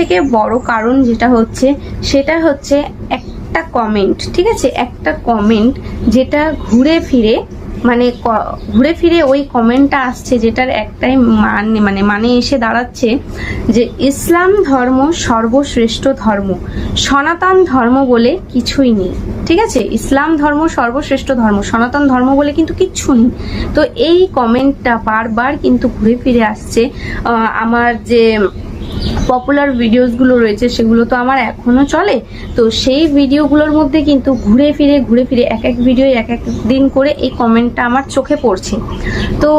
থেকে বড় কারণ যেটা হচ্ছে, সেটা হচ্ছে একটা কমেন্ট ঠিক আছে? একটা কমেন্ট যেটা ঘুরে ফিরে মানে ঘুরে ফিরে ওই কমেন্টটা আসছে যেটার একটাই মানে মানে মানে এসে দাঁড়াচ্ছে যে ইসলাম ধর্ম সর্বশ্রেষ্ঠ ধর্ম। সনাতন ধর্ম বলে কিছুই নেই, ঠিক আছে? ইসলাম ধর্ম সর্বশ্রেষ্ঠ ধর্ম, সনাতন ধর্ম বলে কিন্তু কিচ্ছু নেই। তো এই কমেন্টটা বারবার কিন্তু ঘুরে ফিরে আসছে আমার যে পপুলার ভিডিওসগুলো রয়েছে, সেগুলো তো আমার এখনও চলে। তো সেই ভিডিওগুলোর মধ্যে কিন্তু ঘুরে ফিরে ঘুরে ফিরে এক এক ভিডিও এক এক দিন করে এই কমেন্টটা আমার চোখে পড়ছে। তো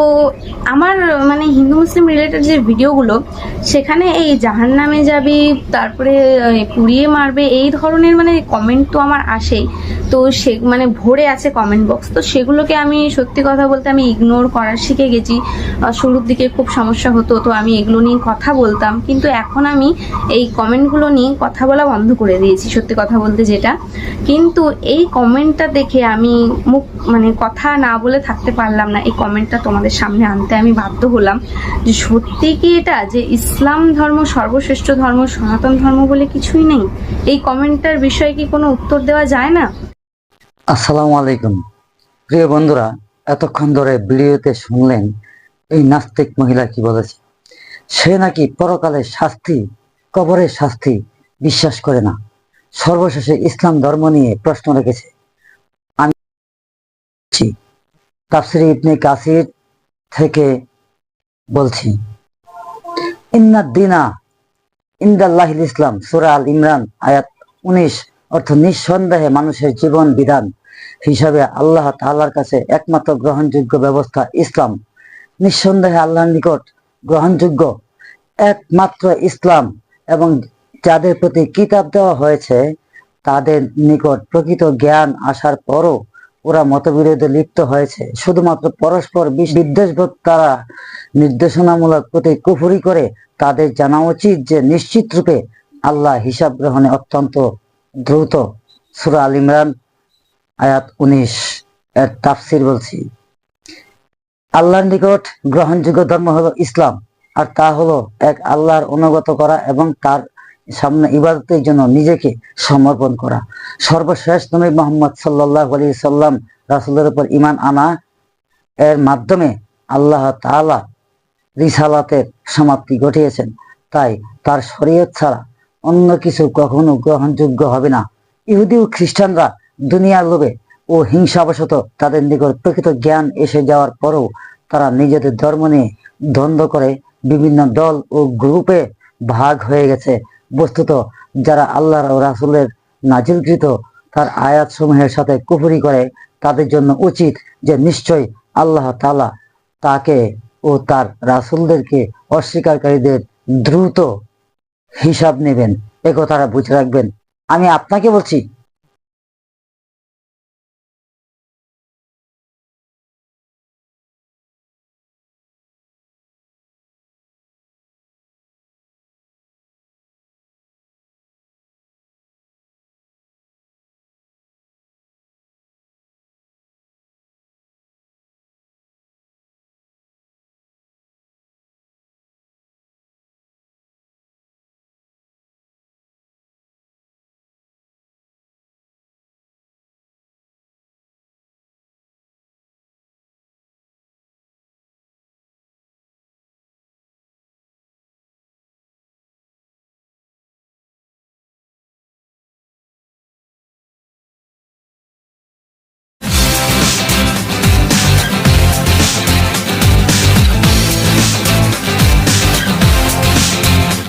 আমার মানে হিন্দু মুসলিম রিলেটেড যে ভিডিওগুলো সেখানে এই জাহান নামে যাবি, তারপরে পুড়িয়ে মারবে, এই ধরনের মানে কমেন্ট তো আমার আসেই। তো সে মানে ভরে আছে কমেন্ট বক্স তো সেগুলোকে আমি সত্যি কথা বলতে আমি ইগনোর করার শিখে গেছি। শুরুর দিকে খুব সমস্যা হতো, তো আমি এগুলো নিয়ে কথা বলতাম। কিন্তু এখন আমি এই কমেন্টগুলো নিয়ে কথা বলা বন্ধ করে দিয়েছি, সত্যি কথা বলতে যেটা। কিন্তু এই কমেন্টটা দেখে আমি মুখ মানে কথা না বলে থাকতে পারলাম না, এই কমেন্টটা তোমাদের সামনে আনতে আমি বাধ্য হলাম। যে সত্যি কি এটা, যে ইসলাম ধর্ম সর্বশ্রেষ্ঠ ধর্ম, সনাতন ধর্ম বলে কিছুই নেই? এই কমেন্টটার বিষয়ে কি কোনো উত্তর দেওয়া যায় না? আসসালামু আলাইকুম। প্রিয় বন্ধুরা, এতক্ষণ ধরে ভিডিওতে শুনলেন এই নাস্তিক মহিলা কি বলেছে? সে নাকি পরকালের শাস্তি, কবরের শাস্তি বিশ্বাস করে না। সর্বশেষে ইসলাম ধর্ম নিয়ে প্রশ্ন রেখেছে। আমি তাফসির ইবনে কাসির থেকে বলছি ইন্নাদ দিনা ইন্দাল্লাহিল ইসলাম সূরা আল ইমরান, আয়াত উনিশ, অর্থ নিঃসন্দেহে মানুষের জীবন বিধান হিসাবে আল্লাহ তাআলার কাছে একমাত্র গ্রহণযোগ্য ব্যবস্থা ইসলাম। নিঃসন্দেহে আল্লাহর নিকট গ্রহণযোগ্য। একমাত্র ইসলাম এবং যাদের প্রতি কিতাব দেওয়া হয়েছে, তাদের নিকট প্রকৃত জ্ঞান আসার পরও ওরা মতবিরোধে লিপ্ত হয়েছে। শুধুমাত্র পরস্পর বিষ- বিদ্বেষবোধ তারা নির্দেশনামূলক প্রতি কুফুরি করে তাদের জানা উচিত যে নিশ্চিত রূপে আল্লাহ হিসাব গ্রহণে অত্যন্ত দ্রুত। সুরা আল ইমরান, আয়াত উনিশ, এর তাফসির বলছি। আল্লাহর নিকট গ্রহণযোগ্য ধর্ম হলো ইসলাম, আর তা হলো এক আল্লাহর অনুগত করা এবং তার সামনে ইবাদতের জন্য নিজেকে সমর্পণ করা। সর্বশেষ নবী মোহাম্মদ সাল্লাহ আলী সাল্লাম রাসুলের উপর ইমান আনা এর মাধ্যমে আল্লাহ তাআলা রিসালাতের সমাপ্তি ঘটিয়েছেন। তাই তার শরীয়ত ছাড়া অন্য কিছু কখনো গ্রহণযোগ্য হবে না। ইহুদি ও খ্রিস্টানরা দুনিয়ার লোভে ও হিংসাবশত তাদের নিকট প্রকৃত জ্ঞান এসে যাওয়ার পরও তারা নিজেদের ধর্ম নিয়ে দ্বন্দ্ব করে বিভিন্ন দল ও গ্রুপে ভাগ হয়ে গেছে। বস্তুত যারা আল্লাহ রাসুলের নাজিলকৃত তার আয়াত সমূহের সাথে কুফরি করে, তাদের জন্য উচিত যে নিশ্চয় আল্লাহ তালা তাকে ও তার রাসুলদেরকে অস্বীকারীদের দ্রুত হিসাব নেবেন। এ কথাটা বুঝে রাখবেন। আমি আপনাকে বলছি